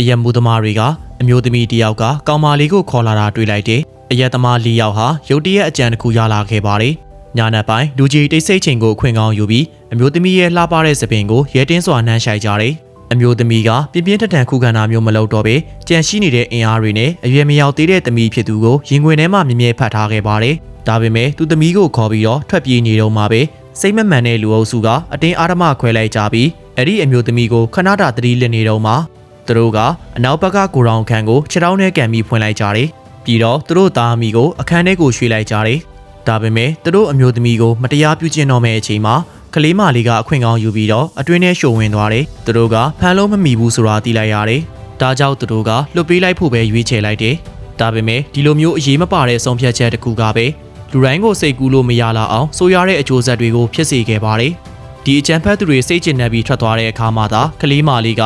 အရက်မှုသမားတွေကအမျိုးသမီးတစ်ယောက်ကကောင်မလေးကိုခေါ်လာတာတွေ့လိုက်တယ်။အရက်သမားလေးယောက်ဟာရုတ်တရက်အကြံတစ်ခုရလာခဲ့ပါတယ်။ညာနက်ပိုင်းလူကြီးတိတ်ဆိတ်ချိန်ကိုအခွင့်ကောင်းယူပြီးအမျိုးသမီးရဲ့လှပတဲ့သပင်ကိုရဲတင်းစွာနှမ်းရှိုက်ကြတယ်။အမျိုးသမီးကပြင်းပြင်းထန်ထန်ခုခံတာမျိုးမလုပ်တော့ဘဲကြံရှိနေတဲ့အင်အားတွေနဲ့အရွယ်မရောက်သေးတဲ့သမီးဖြစ်သူကိုရင်ခွင်ထဲမှာမြဲမြဲဖတ်ထားခဲ့ပါတယ်။ဒါပေမဲ့သူသမီးကိုခေါ်ပြီးတော့ထွက်ပြေးနေတော့မှပဲစိတ်မမှန်တဲ့လူအုပ်စုကအတင်းအာရမခွဲလိုက်ကြပြီးအဲ့ဒီအမျိုးသမီးကိုခဏတာသတိလစ်နေတော့မှ သူတို့ကအနောက်ဘက်ကကိုရောင်ခန့်ကိုခြေထောက်နဲ့ကန်ပြီးဖွင့်လိုက်ကြတယ်။ပြီးတော့သူတို့သားအမိကိုအခန်းထဲကိုရွှေ့လိုက်ကြတယ်။ဒါပေမဲ့သူတို့အမျိုးသမီးကိုမတရားပြုကျင့်တော့မယ့်အချိန်မှာကလေးမလေးကအခွင့်ကောင်းယူပြီးတော့အတွင်းထဲရှို့ဝင်သွားတယ်။သူတို့ကဖမ်းလို့မမီဘူးဆိုတာသိလိုက်ရတယ်။ဒါကြောင့်သူတို့ကလွတ်ပေးလိုက်ဖို့ပဲရွေးချယ်လိုက်တယ်။ဒါပေမဲ့ဒီလိုမျိုးအရေးမပါတဲ့ဆုံးဖြတ်ချက်တစ်ခုကပဲလူတိုင်းကိုစိတ်ကူးလို့မရလောက်အောင်ဆိုရတဲ့အကျိုးဆက်တွေကိုဖြစ်စေခဲ့ပါတယ်။ဒီအကြံဖက်သူတွေစိတ်ကျဉ်နေပြီးထွက်သွားတဲ့အခါမှာသာကလေးမလေးက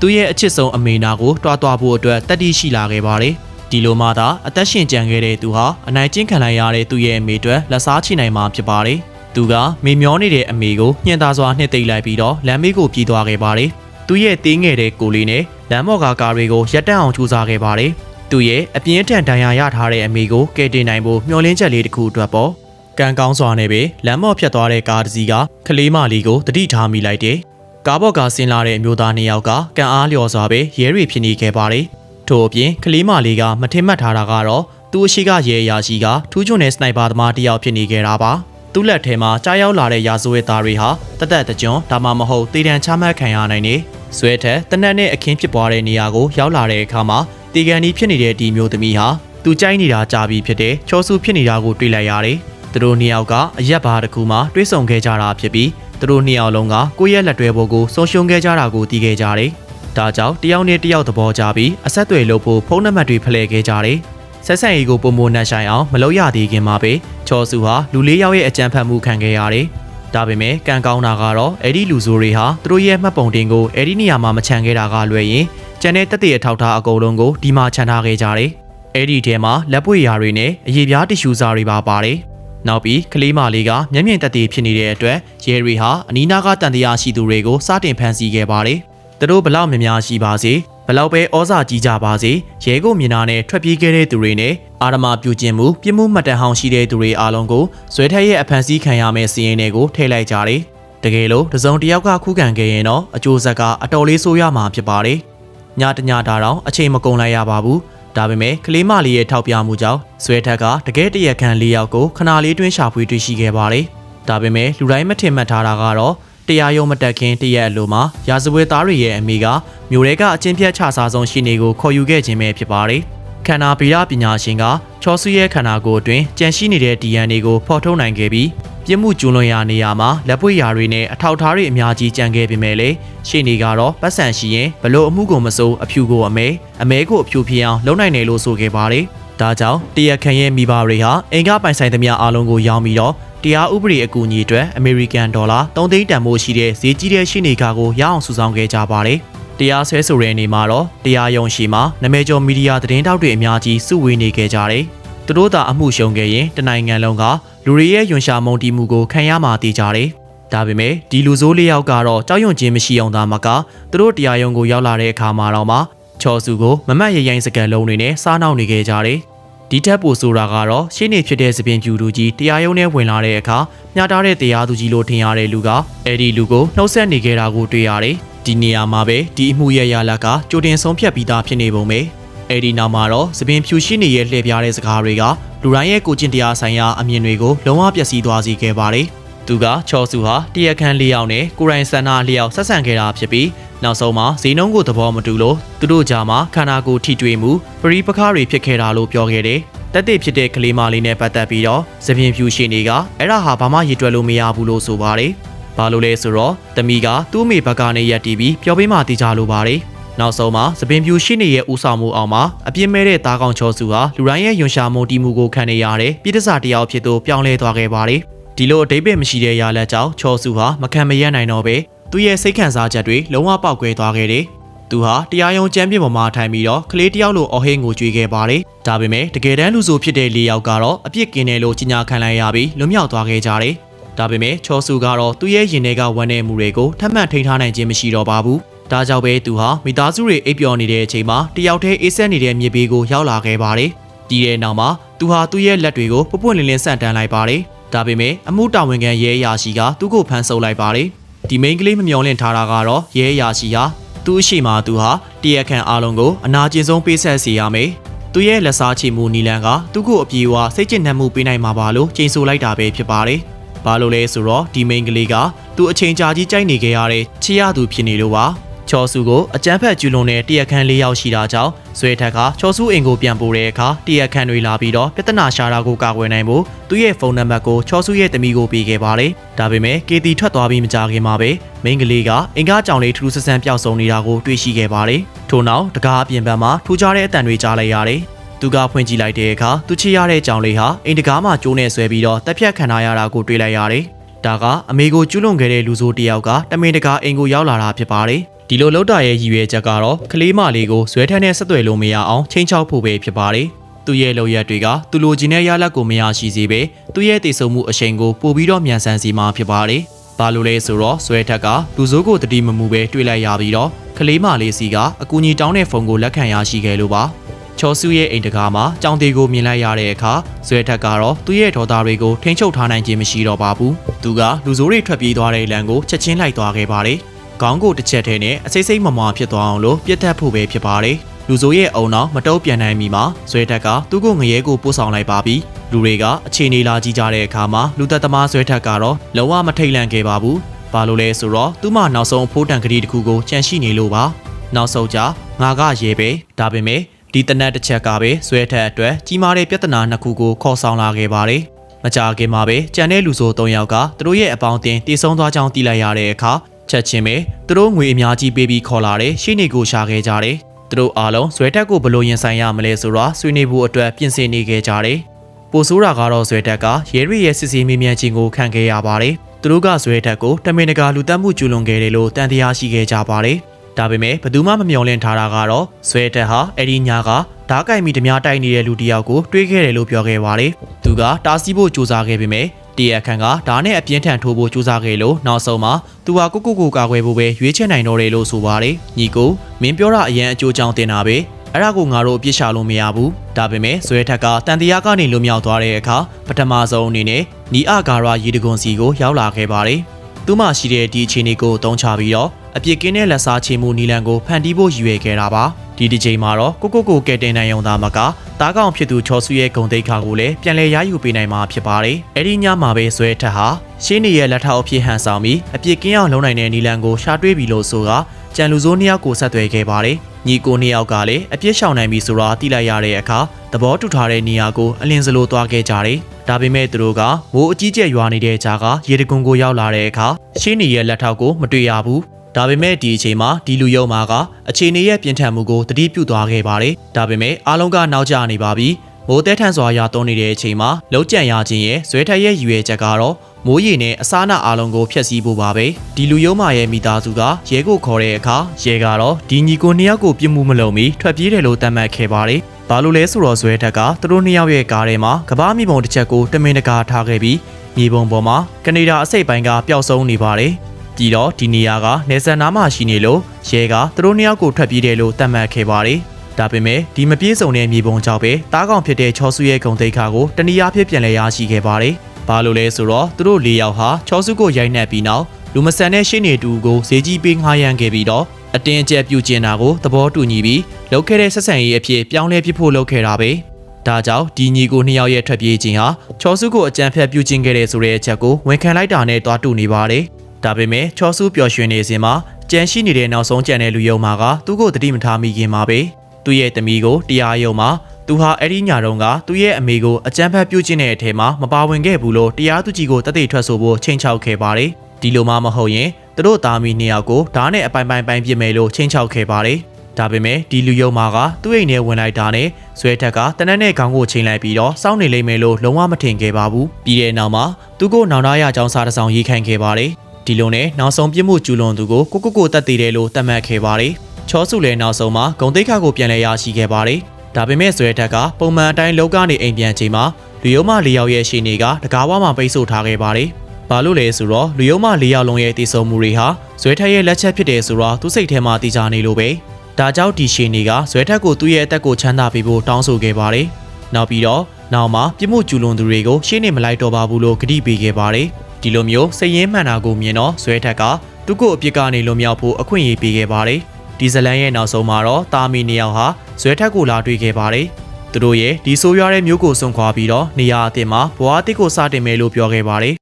သူ့ရဲ့အချစ်ဆုံးအမေနာကိုတွားတွားဖို့အတွက်တတ်တိရှိလာခဲ့ပါတယ်။ဒီလိုမှသာအသက်ရှင်ကြံခဲ့တဲ့သူဟာအနိုင်ကျင့်ခံလိုက်ရတဲ့သူ့ရဲ့အမေအတွက်လက်စားချနိုင်မှာဖြစ်ပါတယ်။သူကမေမျောနေတဲ့အမေကိုညှင်သာစွာနှစ်သိမ့်လိုက်ပြီးတော့လမ်းမေးကိုပြေးသွားခဲ့ပါတယ်။သူ့ရဲ့သေးငယ်တဲ့ကိုလေးနဲ့လမ်းမော်ကာကားတွေကိုရပ်တန့်အောင်ကြိုးစားခဲ့ပါတယ်။သူ့ရဲ့အပြင်းထန်ဒဏ်ရာရထားတဲ့အမေကိုကယ်တင်နိုင်ဖို့မျှော်လင့်ချက်လေးတစ်ခုအတွက်ပေါ့။ကံကောင်းစွာနဲ့ပဲလမ်းမော်ဖြတ်သွားတဲ့ကားတစ်စီးကကလေးမလေးကိုတတိထားမိလိုက်တယ်။ ကားပေါ်ကဆင်းလာတဲ့အမျိုးသားနှစ်ယောက်ကကံအားလျော်စွာပဲရဲတွေဖြစ်နေခဲ့ပါတယ်။ထို့အပြင်ကလေးမလေးကမထင်မှတ်ထားတာကတော့သူ့အရှိကရဲအရာရှိကထူးချွန်တဲ့စနိုက်ပါသမားတစ်ယောက်ဖြစ်နေခဲ့တာပါ။သူ့လက်ထဲမှာကြားရောက်လာတဲ့ရာဇဝတ်သားတွေဟာတသက်တကြွဒါမှမဟုတ်တေတံချမှတ်ခံရနိုင်နေ။ဆွဲထက်တနက်နဲ့အခင်းဖြစ်ပွားတဲ့နေရာကိုရောက်လာတဲ့အခါမှာတေကန်ဒီဖြစ်နေတဲ့ဒီမျိုးသမီးဟာသူကြိုက်နေတာကြာပြီဖြစ်တဲ့ချောဆူဖြစ်နေတာကိုတွေ့လိုက်ရတယ်။သူတို့နှစ်ယောက်ကအရက်ဘာတစ်ခုမှတွဲဆုံခဲ့ကြတာဖြစ်ပြီး သူတို့နှစ်ယောက်လုံးကကိုယ့်ရဲ့လက်တွဲပေါ်ကိုဆုံးရှုံးခဲ့ကြတာကိုသိခဲ့ကြတယ်။ဒါကြောင့်တယောက်နဲ့တယောက်သဘောကျပြီးအဆက်အသွယ်လုပ်ဖို့ဖုန်းနံပါတ်တွေဖလှယ်ခဲ့ကြတယ်။ဆက်ဆံရေးကိုပုံမနှက်ဆိုင်အောင်မလုပ်ရသေးခင်မှာပဲချော်စုဟာလူလေးယောက်ရဲ့အကြံဖတ်မှုခံခဲ့ရတယ်။ဒါပေမဲ့ကံကောင်းတာကတော့အဲ့ဒီလူဆိုတွေဟာသူတို့ရဲ့မှတ်ပုံတင်ကိုအဲ့ဒီနေရာမှာမချန်ခဲ့တာကလွယ်ရင်ကျန်တဲ့တက်တဲ့အထောက်ထားအကုန်လုံးကိုဒီမှာချန်ထားခဲ့ကြတယ်။အဲ့ဒီထဲမှာလက်ပွေရာတွေနဲ့အရေးပြားတ िश ူစာတွေပါပါတယ်။ နောက်ပြီးကလေးမလေးကမျက်မြင်တက်သေးဖြစ်နေတဲ့အတွက်ရဲတွေဟာအနီးနားကတန်တရားရှိသူတွေကိုစတင်ဖမ်းဆီးခဲ့ပါတယ်။သူတို့ဘလောက်များများရှိပါစေဘလောက်ပဲဩဇာကြီးကြပါစေရဲကိုမြင်တာနဲ့ထွက်ပြေးခဲ့တဲ့သူတွေနဲ့အာရမပြုကျင်မှုပြစ်မှုမှတ်တမ်းဟောင်းရှိတဲ့သူတွေအားလုံးကိုဇွဲထက်ရဲ့အဖမ်းဆီးခံရမယ့်စီးရင်တွေကိုထည့်လိုက်ကြတယ်။တကယ်လို့တစုံတစ်ယောက်ကခုခံခဲ့ရင်တော့အကျိုးဆက်ကအတော်လေးဆိုးရမှာဖြစ်ပါတယ်။ညတညတာတော့အချိန်မကုန်လိုက်ရပါဘူး။ ဒါပေမဲ့ကလေးမလေးရဲ့ထောက်ပြမှုကြောင့်ဇွဲထက်ကတကယ်တရက်ခံ၄ယောက်ကိုခဏလေးတွင်းရှာဖွေတွေ့ရှိခဲ့ပါတယ်။ဒါပေမဲ့လူတိုင်းမထင်မှတ်ထားတာကတော့တရားရုံးမတက်ခင်တရက်အလိုမှာရာဇဝတ်သားတွေရဲ့အမိကမြို့ရဲကအချင်းပြတ်ချစားဆုံးရှိနေကိုခေါ်ယူခဲ့ခြင်းပဲဖြစ်ပါတယ်။ခန္ဓာဗီဒပညာရှင်ကချောဆူရဲ့ခန္ဓာကိုယ်အတွင်းကြန့်ရှိနေတဲ့ DNA ကိုဖော်ထုတ်နိုင်ခဲ့ပြီး ပြစ်မှုကျူးလွန်ရာနေရာမှာလက်ပွေရာတွေနဲ့အထောက်ထားတွေအများကြီးကြံခဲ့ပေမဲ့လေရှေ့နေကတော့ပတ်စံရှိရင်ဘလို့အမှုကိုမစိုးအဖြူကိုအမဲအမဲကိုအဖြူဖြစ်အောင်လုပ်နိုင်တယ်လို့ဆိုခဲ့ပါတယ်။ဒါကြောင့်တရက်ခန်ရဲ့မိဘတွေဟာအင်္ဂပိုင်ဆိုင်သမျှအားလုံးကိုရောင်းပြီးတော့တရားဥပဒေအကူအညီအတွက်အမေရိကန်ဒေါ်လာ3သိန်းတန်ဖိုးရှိတဲ့ဈေးကြီးတဲ့ရှင်းနေကာကိုရအောင်စုဆောင်းခဲ့ကြပါတယ်။တရားဆွဲဆိုတဲ့နေမှာတော့တရားရုံးရှိမှာနမဲကျော်မီဒီယာသတင်းတောက်တွေအများကြီးစုဝေးနေခဲ့ကြတယ်။သူတို့သာအမှုရှုံခဲ့ရင်တနိုင်ငံလုံးက လူတွေရဲ့ယွန်ရှာမုံတီမှုကိုခံရမှာတည်ကြတယ်။ဒါပေမဲ့ဒီလူဆိုးလေးယောက်ကတော့ကြောက်ရွံ့ခြင်းမရှိအောင်သာမကသူတို့တရားရုံးကိုရောက်လာတဲ့အခါမှာတော့မှချော်စုကိုမမတ်ရရိုင်းစကန်လုံးတွေနဲ့စားနှောက်နေခဲ့ကြတယ်။ဒီထက်ပိုဆိုတာကတော့ရှင်းနေဖြစ်တဲ့သပင်ပြူလူကြီးတရားရုံးထဲဝင်လာတဲ့အခါမျှတားတဲ့တရားသူကြီးလို့ထင်ရတဲ့လူကအဲ့ဒီလူကိုနှုတ်ဆက်နေခဲ့တာကိုတွေ့ရတယ်။ဒီနေရာမှာပဲဒီအမှုရရလက်ကကြိုတင်ဆုံးဖြတ်ပြီးသားဖြစ်နေပုံပဲ။အဲ့ဒီနောက်မှာတော့သပင်ဖြူရှိနေရဲ့လှည့်ပြားတဲ့စကားတွေက လူတိုင်းရဲ့ကိုကျင့်တရားဆိုင်ရာအမြင်တွေကိုလုံးဝပျက်စီးသွားစေခဲ့ပါတယ်။သူကချော်စုဟာတရက်ခန်း၄ယောက်နဲ့ကိုရိုင်းဆန္ဒ၄ယောက်ဆက်ဆံခဲ့တာဖြစ်ပြီးနောက်ဆုံးမှာဈေးနှုန်းကိုသဘောမတူလို့သူတို့ကြားမှာခန္ဓာကိုယ်ထိတွေ့မှုပရိပခါတွေဖြစ်ခဲ့တာလို့ပြောခဲ့တယ်။တက်တဲ့ဖြစ်တဲ့ကလေးမလေးနဲ့ပတ်သက်ပြီးတော့သပင်ဖြူရှင်တွေကအဲ့ဒါဟာဘာမှရည်တွက်လို့မရဘူးလို့ဆိုပါတယ်။ဘာလို့လဲဆိုတော့တမီကသူ့အမေဘက်ကနေရက်တီးပြီးပြောပေးမှသိကြလို့ပါတယ်။ နောက်ဆုံးမှာသပင်ဖြူရှိနေရဲ့ဦးဆောင်မှုအောင်မှာအပြင်းမဲ့တဲ့သားကောင်ချောစုဟာလူတိုင်းရဲ့ယွန်ရှာမုံတီမှုကိုခံနေရတဲ့ပြည်တစားတယောက်ဖြစ်သူပြောင်းလဲသွားခဲ့ပါတယ်။ဒီလိုအတိတ်ပဲမရှိတဲ့ရလက်ကြောင့်ချောစုဟာမခံမရနိုင်တော့ပဲသူ့ရဲ့စိတ်ခံစားချက်တွေလုံးဝပေါက်ကွဲသွားခဲ့တယ်။သူဟာတရားရုံးကျမ်းပြပေါ်မှာထိုင်ပြီးတော့ကလေးတယောက်လိုအော်ဟင်းကိုကြွေးခဲ့ပါတယ်။ဒါပေမဲ့တကယ်တမ်းလူဆိုဖြစ်တဲ့လေးယောက်ကတော့အပြစ်ကင်းတယ်လို့ကြီးညာခံလိုက်ရပြီးလွတ်မြောက်သွားခဲ့ကြတယ်။ဒါပေမဲ့ချောဆူကတော့သူ့ရဲ့ရင်ထဲကဝမ်းနည်းမှုတွေကိုထပ်မံထိန်းထားနိုင်ခြင်းမရှိတော့ပါဘူး။ ဒါကြောင့်ပဲသူဟာမိသားစုတွေအိပ်ပျော်နေတဲ့အချိန်မှာတယောက်တည်းအေးဆက်နေတဲ့မြေပေးကိုရောက်လာခဲ့ပါတယ်။ဒီတဲ့နောက်မှာသူဟာသူ့ရဲ့လက်တွေကိုပွပွန့်လင်းလင်းဆန့်တန်းလိုက်ပါတယ်။ဒါပေမဲ့အမှုတာဝန်ခံရဲအရာရှိကသူ့ကိုဖမ်းဆုပ်လိုက်ပါတယ်။ဒီမိန်းကလေးမမျော်လင့်ထားတာကတော့ရဲအရာရှိဟာသူ့အရှိမသူဟာတရက်ခန့်အားလုံးကိုအနာကျင်ဆုံးပေးဆက်စေရမယ်။သူရဲ့လက်စားချေမှုနီလန်ကသူ့ကိုအပြေအဝစိတ်ကျဉ်နှံမှုပေးနိုင်မှာပါလို့ချိန်ဆလိုက်တာပဲဖြစ်ပါတယ်။ဘာလို့လဲဆိုတော့ဒီမိန်းကလေးကသူ့အချိန်ကြာကြီးကြိုက်နေခဲ့ရတဲ့ချစ်ရသူဖြစ်နေလို့ပါ။ ချော်စုကိုအကြမ်းဖက်ကျူးလွန်တဲ့တရက်ခန့်၄ယောက်ရှိတာကြောင့်ဇွဲထက်ကချော်စုအိမ်ကိုပြန်ပို့တဲ့အခါတရက်ခန့်တွေလာပြီးတော့ပြဿနာရှာတာကိုကာကွယ်နိုင်ဖို့သူ့ရဲ့ဖုန်းနံပါတ်ကိုချော်စုရဲ့တမီကိုပေးခဲ့ပါတယ်။ဒါပေမဲ့ကေတီထွက်သွားပြီးမကြခင်မှာပဲမိန်းကလေးကအင်ကားကြောင်လေးထူးထူးဆန်းဆန်းပျောက်ဆုံးနေတာကိုတွေ့ရှိခဲ့ပါတယ်။ထို့နောက်တကားအပြင်ဘက်မှာထူးခြားတဲ့အတန်တွေကြားလိုက်ရတယ်။သူကဖွင့်ကြည့်လိုက်တဲ့အခါသူချစ်ရတဲ့ကြောင်လေးဟာအိမ်တကားမှာကျိုးနဲ့ဆွဲပြီးတော့တက်ဖြတ်ခံထားရတာကိုတွေ့လိုက်ရတယ်။ဒါကအမေကိုကျူးလွန်ခဲ့တဲ့လူဆိုးတစ်ယောက်ကတမင်တကာအိမ်ကိုရောက်လာတာဖြစ်ပါတယ်။ ဒီလိုလောက်တာရဲ့ရည်ရွယ်ချက်ကတော့ကလေးမလေးကိုဇွဲထန်းနဲ့ဆက်သွယ်လို့မရအောင်ချိန်ချောက်ဖို့ပဲဖြစ်ပါတယ်။သူ့ရဲ့လောက်ရက်တွေကသူလိုချင်တဲ့ရလဒ်ကိုမရရှိစေပဲသူ့ရဲ့တည်ဆုံမှုအရှိန်ကိုပို့ပြီးတော့မြန်ဆန်စီမှာဖြစ်ပါတယ်။ဘာလို့လဲဆိုတော့ဇွဲထက်ကလူဆိုးကိုတတိမမူပဲတွေ့လိုက်ရပြီးတော့ကလေးမလေးစီကအကူကြီးတောင်းတဲ့ဖုန်းကိုလက်ခံရရှိခဲ့လို့ပါ။ချောစုရဲ့အိမ်တကာမှာကြောင်သေးကိုမြင်လိုက်ရတဲ့အခါဇွဲထက်ကတော့သူ့ရဲ့ဒေါ်သားတွေကိုထိန်းချုပ်ထားနိုင်ခြင်းမရှိတော့ပါဘူး။သူကလူဆိုးတွေထွက်ပြေးသွားတဲ့လမ်းကိုချက်ချင်းလိုက်သွားခဲ့ပါတယ်။ ခေါင်းကိုတစ်ချက်ထဲနဲ့အစိမ့်စိမ့်မမွာဖြစ်သွားအောင်လို့ပြတ်တက်ဖို့ပဲဖြစ်ပါတယ်။လူဆိုးရဲ့အုံနောက်မတုံ့ပြန်နိုင်မီမှာဇွဲထက်ကသူ့ကိုငရဲကိုပို့ဆောင်လိုက်ပါပြီ။လူတွေကအခြေအနေလာကြည့်ကြတဲ့အခါမှာလူသက်သမားဇွဲထက်ကတော့လုံးဝမထိတ်လန့်ခဲ့ပါဘူး။ဘာလို့လဲဆိုတော့သူ့မှာနောက်ဆုံးအဖိုးတန်ကလေးတစ်ခုကိုကြန့်ရှိနေလို့ပါ။နောက်ဆုံးကြငါကရေပဲဒါပေမဲ့ဒီတနက်တစ်ချက်ကပဲဇွဲထက်အတွက်ကြီးမားတဲ့ပြဿနာနှစ်ခုကိုခေါ်ဆောင်လာခဲ့ပါတယ်။မကြာခင်မှာပဲကြံတဲ့လူဆို၃ယောက်ကသူတို့ရဲ့အပေါင်းအသင်းတည်ဆုံသွားကြောင်းသိလိုက်ရတဲ့အခါ ချက်ချင်းပဲသူတို့ငွေအများကြီးပေးပြီးခေါ်လာတဲ့ရှေ့နေကိုရှာခဲ့ကြတယ်။သူတို့အားလုံးဇွဲတက်ကိုဘလို့ရင်ဆိုင်ရမလဲဆိုတော့ဆွေးနွေးဖို့အတွက်ပြင်ဆင်နေခဲ့ကြတယ်။ပိုဆိုးတာကတော့ဇွဲတက်ကရဲရီရဲ့စစ်ဆေးမေးမြန်းခြင်းကိုခံခဲ့ရပါတယ်။သူတို့ကဇွဲတက်ကိုတမင်တကာလူတက်မှုကျူးလွန်ခဲ့တယ်လို့တန်တရားရှိခဲ့ကြပါတယ်။ဒါပေမဲ့ဘယ်သူမှမမျှော်လင့်ထားတာကတော့ဇွဲတက်ဟာအဲ့ဒီညကဓာတ်ကိုက်မီဓမြတိုက်နေတဲ့လူတစ်ယောက်ကိုတွေးခဲ့တယ်လို့ပြောခဲ့ပါတယ်။သူကတားဆီးဖို့ကြိုးစားခဲ့ပေမဲ့ တရားခံကဓာတ်နဲ့အပြင်းထန်ထိုးဖို့ကြိုးစားခဲ့လို့နောက်ဆုံးမှာသူဟာကိုကိုကိုကာကွယ်ဖို့ပဲရွေးချယ်နိုင်တော့တယ်လို့ဆိုပါတယ်။ညီကိုမင်းပြောတာအရန်အကျိုးကြောင့်တင်တာပဲ။အဲ့ဒါကိုငါတို့အပြစ်ရှာလို့မရဘူး။ဒါပေမဲ့ဇွဲထက်ကတန်တရားကနေလွတ်မြောက်သွားတဲ့အခါပထမဆုံးအနေနဲ့နီအဂါရရေတကွန်စီကိုရောက်လာခဲ့ပါတယ်။သူမှရှိတဲ့ဒီအခြေအနေကိုတုံးချပြီးတော့အပြစ်ကင်းတဲ့လက်စားချေမှုနီလန်ကိုဖန်တီးဖို့ရည်ရွယ်ခဲ့တာပါ ဒီဒီချိန်မှာတော့ကိုကိုကိုကဲတင်နိုင်ုံသားမကတားကောင်ဖြစ်သူချော်ဆူရဲ့ဂုံတိတ်ခါကိုလည်းပြန်လဲရယူပေးနိုင်မှာဖြစ်ပါတယ်အဲ့ဒီညမှာပဲဇွဲထက်ဟာရှင်းနေရဲ့လက်ထောက်အဖြစ်ဟန်ဆောင်ပြီးအပြစ်ကင်းအောင်လုံနိုင်တဲ့နီလန်ကိုရှာတွေးပြီးလို့ဆိုကကြံလူစိုးနှစ်ယောက်ကိုဆက်သွယ်ခဲ့ပါတယ်ညီကိုနှစ်ယောက်ကလည်းအပြစ်ရှောင်နိုင်ပြီဆိုတာသိလိုက်ရတဲ့အခါသဘောတူထားတဲ့နေရာကိုအလင်းစလိုသွားခဲ့ကြတယ်ဒါပေမဲ့သူတို့ကမိုးအကြီးကျယ်ရွာနေတဲ့ကြားကရေတကွန်ကိုရောက်လာတဲ့အခါရှင်းနေရဲ့လက်ထောက်ကိုမတွေ့ရဘူး ဒါပေမဲ့ဒီအချိန်မှာဒီလူယုံမာကအခြေအနေရဲ့ပြင်းထန်မှုကိုတတိပြုသွားခဲ့ပါတယ်။ဒါပေမဲ့အားလုံးကနောက်ကျနေပါပြီ။မိုးတဲထန်စွာရာသွန်းနေတဲ့အချိန်မှာလုံးကြံရခြင်းရဲ့ဇွဲထက်ရဲ့ရည်ရွယ်ချက်ကတော့မိုးရီနဲ့အစားနာအားလုံးကိုဖျက်ဆီးဖို့ပါပဲ။ဒီလူယုံမာရဲ့မိသားစုကရဲကိုခေါ်တဲ့အခါရဲကတော့ဒီညီကိုနှစ်ယောက်ကိုပြစ်မှုမလုပ်မီထွက်ပြေးတယ်လို့သတ်မှတ်ခဲ့ပါတယ်။ဘာလို့လဲဆိုတော့ဇွဲထက်ကသူတို့နှစ်ယောက်ရဲ့ကားထဲမှာကဘာမိဘုံတစ်ချက်ကိုတမင်တကာထားခဲ့ပြီးမြေပုံပေါ်မှာကနေဒါအစိတ်ပိုင်းကပျောက်ဆုံးနေပါတယ်။ ပြီးတော့ဒီနေရာကနေဆန်နားမှာရှိနေလို့ရဲကသူတို့နှစ်ယောက်ကိုထွက်ပြေးတယ်လို့သတ်မှတ်ခဲ့ပါတယ်။ဒါပေမဲ့ဒီမပြေဆုံးတဲ့မြေပုံကြောင့်ပဲတားကောင်ဖြစ်တဲ့ချောစုရဲ့ဂုံတိတ်ခါကိုတနည်းအားဖြင့်ပြန်လည်ရရှိခဲ့ပါတယ်။ဘာလို့လဲဆိုတော့သူတို့၄ယောက်ဟာချောစုကိုရိုက်နှက်ပြီးနောက်လူမဆန်တဲ့ရှင်းနေတူကိုဈေးကြီးပေးငှားရမ်းခဲ့ပြီးတော့အတင်းအကျပ်ပြုကျင်တာကိုသဘောတူညီပြီးလုပ်ခဲ့တဲ့ဆက်ဆံရေးအဖြစ်ပြောင်းလဲပြဖို့လုပ်ခဲ့တာပဲ။ဒါကြောင့်ဒီညီကိုနှစ်ယောက်ရဲ့ထွက်ပြေးခြင်းဟာချောစုကိုအကြံဖက်ပြုကျင်ခဲ့တဲ့ဆိုတဲ့အချက်ကိုဝန်ခံလိုက်တာနဲ့တွားတူနေပါတယ်။ ဒါပေမဲ့ချောဆူပျော်ရွှင်နေစဉ်မှာကြံရှိနေတဲ့နောက်ဆုံးကြံတဲ့လူယုံမာကသူ့ကိုတတိမထားမိခင်မှာပဲသူ့ရဲ့သမီးကိုတရားရုံမှာသူဟာအဲ့ဒီညတုန်းကသူ့ရဲ့အမေကိုအကြမ်းဖက်ပြုတ်ကျင့်တဲ့အထက်မှာမပါဝင်ခဲ့ဘူးလို့တရားသူကြီးကိုတသက်ထွက်ဆိုဖို့ချိန်ချောက်ခဲ့ပါတယ်ဒီလိုမှမဟုတ်ရင်သူတို့သားမီးနှစ်ယောက်ကိုဓာတ်နဲ့အပိုင်ပိုင်ပိုင်ပြစ်မယ်လို့ချိန်ချောက်ခဲ့ပါတယ်ဒါပေမဲ့ဒီလူယုံမာကသူ့အိမ်ထဲဝင်လိုက်တာနဲ့ဇွဲထက်ကတနက်နဲ့ခေါင်းကိုချိန်လိုက်ပြီးတော့စောင့်နေလိမ့်မယ်လို့လုံးဝမထင်ခဲ့ပါဘူးပြီးတဲ့နောက်မှာသူ့ကိုနောင်တရအကြောင်းစားတစ်စောင်ရေးခိုင်းခဲ့ပါတယ် ဒီလိုနဲ့နောက်ဆုံးပြစ်မှုကျူးလွန်သူကိုကိုကိုကိုတက်သေးတယ်လို့သတ်မှတ်ခဲ့ပါတယ်။ချောစုလည်းနောက်ဆုံးမှာဂုံတိတ်ခါကိုပြန်လဲရရှိခဲ့ပါတယ်။ဒါပေမဲ့ဇွဲထက်ကပုံမှန်အတိုင်းလောကနေအိမ်ပြန်ချိန်မှာလူယုံမလေးယောက်ရဲ့ရှေ့နေကတကားဝါမှာပိတ်ဆို့ထားခဲ့ပါတယ်။။ဘာလို့လဲဆိုတော့လူယုံမ၄ယောက်လုံးရဲ့တည်ဆုံမှုတွေဟာဇွဲထက်ရဲ့လက်ချက်ဖြစ်တယ်ဆိုတော့သူစိတ်ထဲမှာတည်ကြနေလို့ပဲ။ဒါကြောင့်ဒီရှင်တွေကဇွဲထက်ကိုသူ့ရဲ့အသက်ကိုချမ်းသာပေးဖို့တောင်းဆိုခဲ့ပါတယ်။နောက်ပြီးတော့နောက်မှာပြစ်မှုကျူးလွန်သူတွေကိုရှင်းနေမလိုက်တော့ပါဘူးလို့ကတိပေးခဲ့ပါတယ်။ ဒီလိုမျိုးစိတ်ရင်းမှန်တာကိုမြင်တော့ဇွဲထက်ကသူ့ကိုအပြစ်ကနေလွန်မြောက်ဖို့အခွင့်အရေးပေးခဲ့ပါတယ်။ဒီဇလန်ရဲ့နောက်ဆုံးမှာတော့တာမီနှစ်ယောက်ဟာဇွဲထက်ကိုလာတွေ့ခဲ့ပါတယ်။သူတို့ရဲ့ဒီဆိုးရွားတဲ့မျိုးကိုစွန့်ခွာပြီးတော့နေရာအသစ်မှာဘွားအစ်စ်ကိုစတင်မယ်လို့ပြောခဲ့ပါတယ်